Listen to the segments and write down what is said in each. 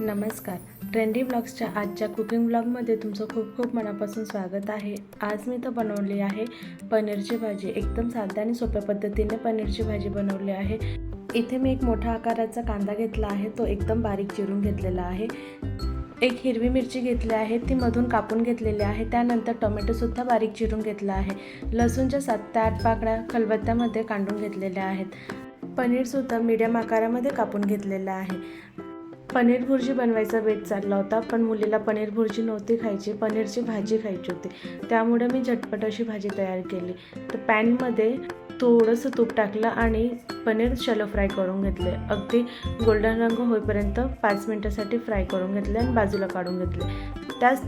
नमस्कार. ट्रेंडी ब्लॉग्सच्या आजच्या कुकिंग ब्लॉगमध्ये तुमचं खूप खूप मनापासून स्वागत आहे. आज मी तर बनवली आहे पनीरची भाजी. एकदम साध्या आणि सोप्या पद्धतीने पनीरची भाजी बनवली आहे. इथे मी एक मोठ्या आकाराचा कांदा घेतला आहे. तो एकदम बारीक चिरून घेतलेला आहे. एक हिरवी मिरची घेतली आहे. ती मधून कापून घेतलेली आहे. त्यानंतर टोमॅटोसुद्धा बारीक चिरून घेतला आहे. लसूणच्या सात ते आठ पाकळ्या खलबत्त्यामध्ये कांडून घेतलेल्या आहेत. पनीरसुद्धा मीडियम आकारामध्ये कापून घेतलेलं आहे. पनीर भुर्जी बनवायचा बेत चालला होता पण मुलीला पनीर भुर्जी नव्हती खायची पनीरची भाजी खायची होती. त्यामुळे मी झटपट अशी भाजी तयार केली. तर पॅनमध्ये थोडंसं तूप टाकलं आणि पनीर शॅलो फ्राय करून घेतले. अगदी गोल्डन रंग होईपर्यंत पाच मिनटासाठी फ्राय करून घेतले आणि बाजूला काढून घेतले. त्याच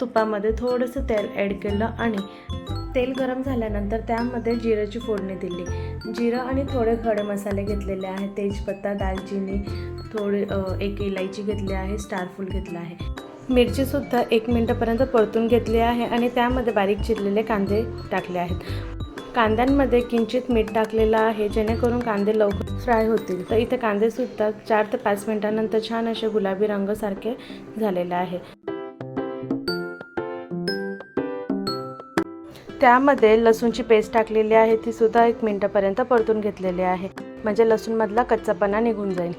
तुपामध्ये थोडंसं तेल ॲड केलं आणि तेल गरम झाल्यानंतर त्यामध्ये जिऱ्याची फोडणी दिली. जिरं आणि थोडे खडे मसाले घेतलेले आहेत. तेजपत्ता दालचिनी थोडी एक इलायची घेतली आहे स्टारफूल घेतला आहे. मिरचीसुद्धा एक मिनटापर्यंत परतून घेतली आहे आणि त्यामध्ये बारीक चिरलेले कांदे टाकले आहेत. कांद्यांमध्ये किंचित मीठ टाकलेलं आहे जेणेकरून कांदे लवकर फ्राय होतील. तर इथे कांदेसुद्धा चार ते पाच मिनटानंतर छान असे गुलाबी रंगसारखे झालेले आहे. त्यामध्ये लसूणची पेस्ट टाकलेली आहे ती सुद्धा एक मिनटापर्यंत परतून घेतलेली आहे. म्हणजे लसूणमधला कच्चापणा निघून जाईल.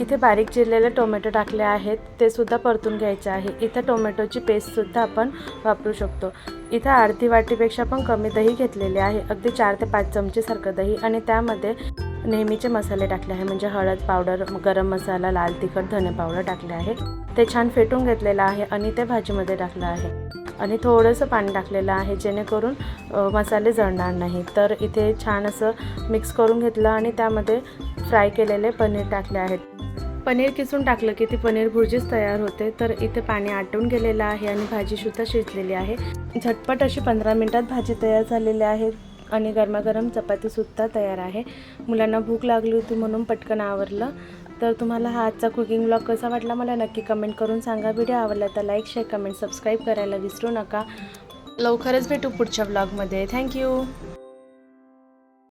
इथे बारीक चिरलेले टोमॅटो टाकले आहेत. ते सुद्धा परतून घ्यायचे आहे. इथे टोमॅटोची पेस्टसुद्धा आपण वापरू शकतो. इथे अर्धी वाटीपेक्षा पण कमी दही घेतलेले आहे. अगदी चार ते पाच चमचेसारखं दही आणि त्यामध्ये नेहमीचे मसाले टाकले आहे. म्हणजे हळद पावडर गरम मसाला लाल तिखट धने पावडर टाकले आहे. ते छान फेटून घेतलेलं आहे आणि ते भाजीमध्ये टाकलं आहे. आणि थोडंसं पाणी टाकलेलं आहे जेणेकरून मसाले जळणार नाही. तर इथे छान असं मिक्स करून घेतलं आणि त्यामध्ये फ्राय केलेले पनीर टाकले आहेत. पनीर किसून टाकलं की ती पनीर भुर्जीच तयार होते तर इथे पाणी आटून गेलेलं आहे आणि भाजीसुद्धा शिजलेली आहे. झटपट अशी पंधरा मिनटात भाजी तयार झालेली आहे आणि गरमागरम चपातीसुद्धा तयार आहे. मुलांना भूक लागली होती म्हणून पटकन आवरलं. तर तुम्हाला हा आजचा कुकिंग ब्लॉग कसा वाटला मला नक्की कमेंट करून सांगा. व्हिडिओ आवडला तर लाईक शेअर कमेंट सबस्क्राईब करायला विसरू नका. लवकरच भेटू पुढच्या ब्लॉगमध्ये थँक्यू